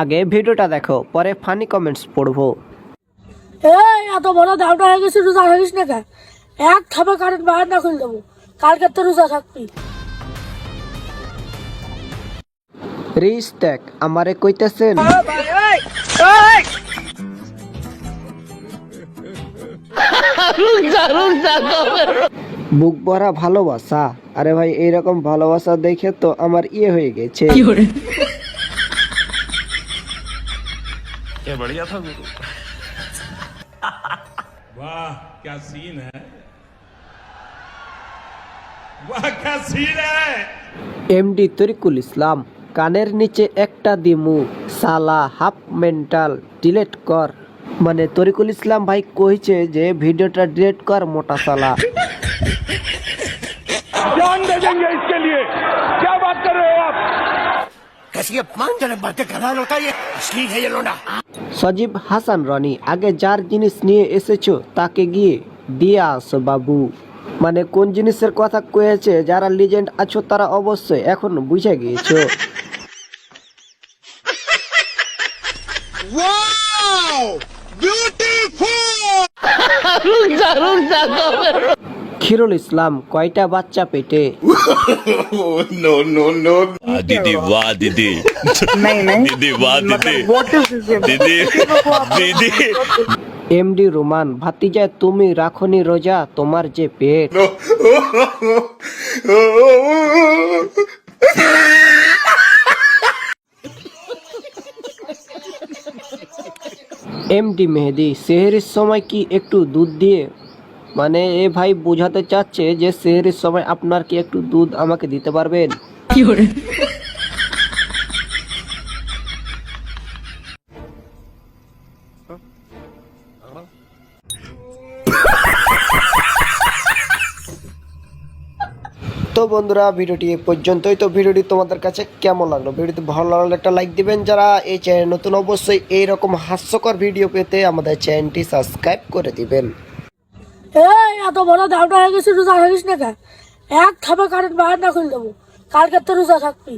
আগে ভিডিওটা দেখো পরে ফানি কমেন্টস পড়ব। এই এত বড় দামটা হয়ে গেছে রোজা হয়ে গেছে না কেন? এক থাপে কারেন্ট বাইরে না খুলে দেবো। কালকে তো রোজা থাকবি। রিস দেখ আমারে কইতেছেন। বুক ভরা ভালোবাসা। আরে ভাই এইরকম ভালোবাসা দেখে তো আমার ইয়ে হয়ে গেছে। ये बढ़िया था गुरु वाह क्या सीन है वाह क्या सीन है এমডি তরিকুল ইসলাম কানের নিচে একটা দিমু সালা হাফ মেন্টাল ডিলেট কর মানে তরিকুল ইসলাম ভাই কইছে যে ভিডিওটা ডিলেট কর মোটা সালা जान दे देंगे इसके लिए कैसी अपमानजनक बातें कर रहा लौटा ये असली है ये लोना সজীব হাসান রনি আগে যার জিনিস নিয়ে এসেছো তাকে গিয়ে দিয়ে আসো বাবু মানে কোন জিনিসের কথা কয়েছে যারা লিজেন্ড আছো তারা অবশ্যই এখন বুঝে গিয়েছো খিরুল ইসলাম কয়টা বাচ্চা পেটে? দিদি বাহ দিদি। দিদি দিদি। দিদি দিদি। এমডি রোমান ভাতিজা তুমি রাখনি রোজা তোমার যে পেট। এমডি মেহেদি সেহেরির সময় কি একটু দুধ দিয়ে? মানে এ ভাই বোঝাতে চাচ্ছে যে সেহেরির সময় আপনার কি একটু দুধ আমাকে দিতে পারবেন? তো বন্ধুরা ভিডিওটি এ পর্যন্তই। তো ভিডিওটি তোমাদের কাছে কেমন লাগল? ভিডিওটি ভালো লাগলে একটা লাইক দিবেন। যারা এই চ্যানেল নতুন অবশ্যই এইরকম হাস্যকর ভিডিও পেতে আমাদের চ্যানেলটি সাবস্ক্রাইব করে দিবেন। এই, এত বড় দামটা হয়ে গেছে, রোজা গেছে না কে এক থাপে কারেন্ট বাইরে না খুলে দেবো। কালকের তো রোজা থাকবি